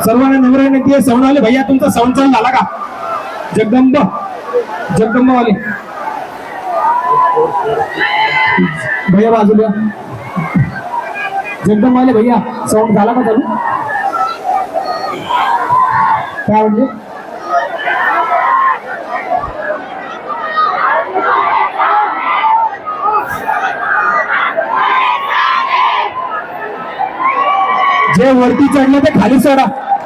सर्वांना नवऱ्याने ते आहे. आले भैया तुमचा साऊंड चालू झाला का? जगदंब. वाले भैया बाजूला जगदंबवाले भैया साऊंड झाला का चालू काय म्हणजे जे वरती चढले ते खाली चढा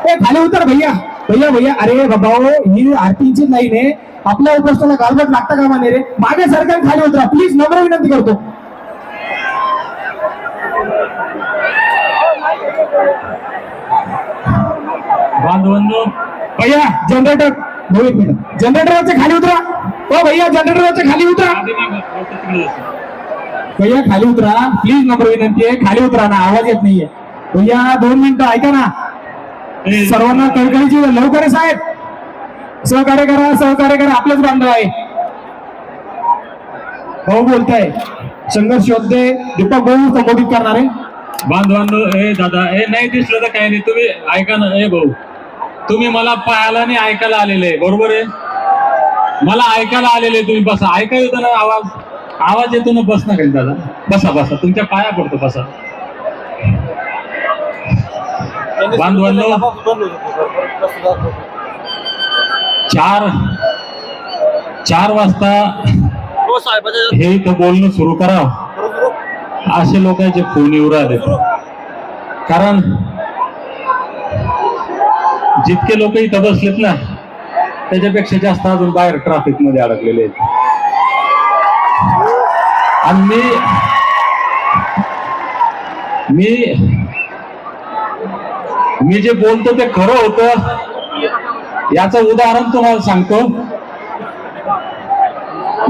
ए खाली उतर भैया. भैया भैया अरे बाबा हो, ही आरतीची लाईन आहे. आपल्या उपस्थितीला गालबट लागता का माने रे? मागे सरकार खाली उतरा. प्लीज नम्र विनंती करतो. बांधवांनो भैया जनरेटर एक मिनिट. खाली उतरा. हो भैया जनरेटरवरचे खाली उतरा. नाही. भैया खाली उतरा. प्लीज नम्र विनंती आहे. खाली उतरा ना आवाज येत नाहीये. भैया दोन मिनिटं ऐका ना. सर्वांना कळकळीची लवकर साहेब. सहकार्य करा सहकार्य करा. आपलंच बांधव आहे. भाऊ बोलताय. संघर्ष योद्धे दीपक भाऊ संबोधित करणार. आहे बांधवांनो हे दादा हे नाही दिसलं तर काही नाही. तुम्ही ऐका ना ए भाऊ. तुम्ही मला पाहायला नाही ऐकायला आलेले बरोबर आहे? मला ऐकायला आलेले तुम्ही बसा. ऐका येतो ना आवाज. आवाज येतो ना बस ना काही दादा. बसा बसा. तुमच्या पाया पडतो बसा. बांधवांनो. चार चार वाजता हे इथं बोलणं सुरू करावं असे लोकांचे फोन येऊ राहिले कारण जितके लोक इथं बसलेत ना त्याच्यापेक्षा जास्त अजून बाहेर ट्रॅफिकमध्ये अडकलेले आहेत. आणि मी मी मी जे बोलतो ते खरं होतं. याचं उदाहरण तुम्हाला सांगतो.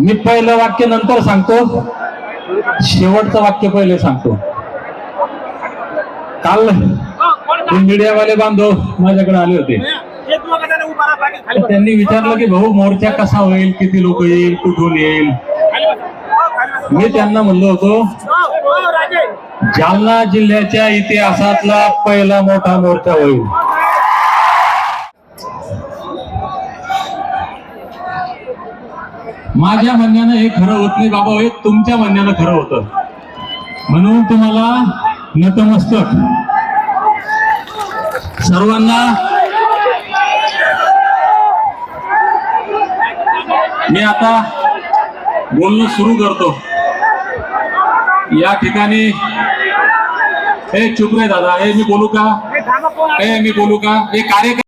मी पहिलं वाक्य नंतर सांगतो. शेवटचं वाक्य पहिले सांगतो. काल मीडियावाले बांधव माझ्याकडे आले होते. त्यांनी विचारलं की भाऊ मोर्चा कसा होईल? किती लोक येईल? कुठून येईल? मी त्यांना म्हणलो होतो जालना जिल्ह्याच्या इतिहासातला पहिला मोठा मोर्चा होईल. माझ्या म्हणण्यानं हे खरं होत नाही बाबा हे तुमच्या म्हणण्यानं खरं होतं. म्हणून तुम्हाला नतमस्तक. सर्वांना मी आता बोलणं सुरू करतो. या ठिकाणी हे चुप रे दादा. हे मी बोलू का? हे मी बोलू का? हे कार्यक्रम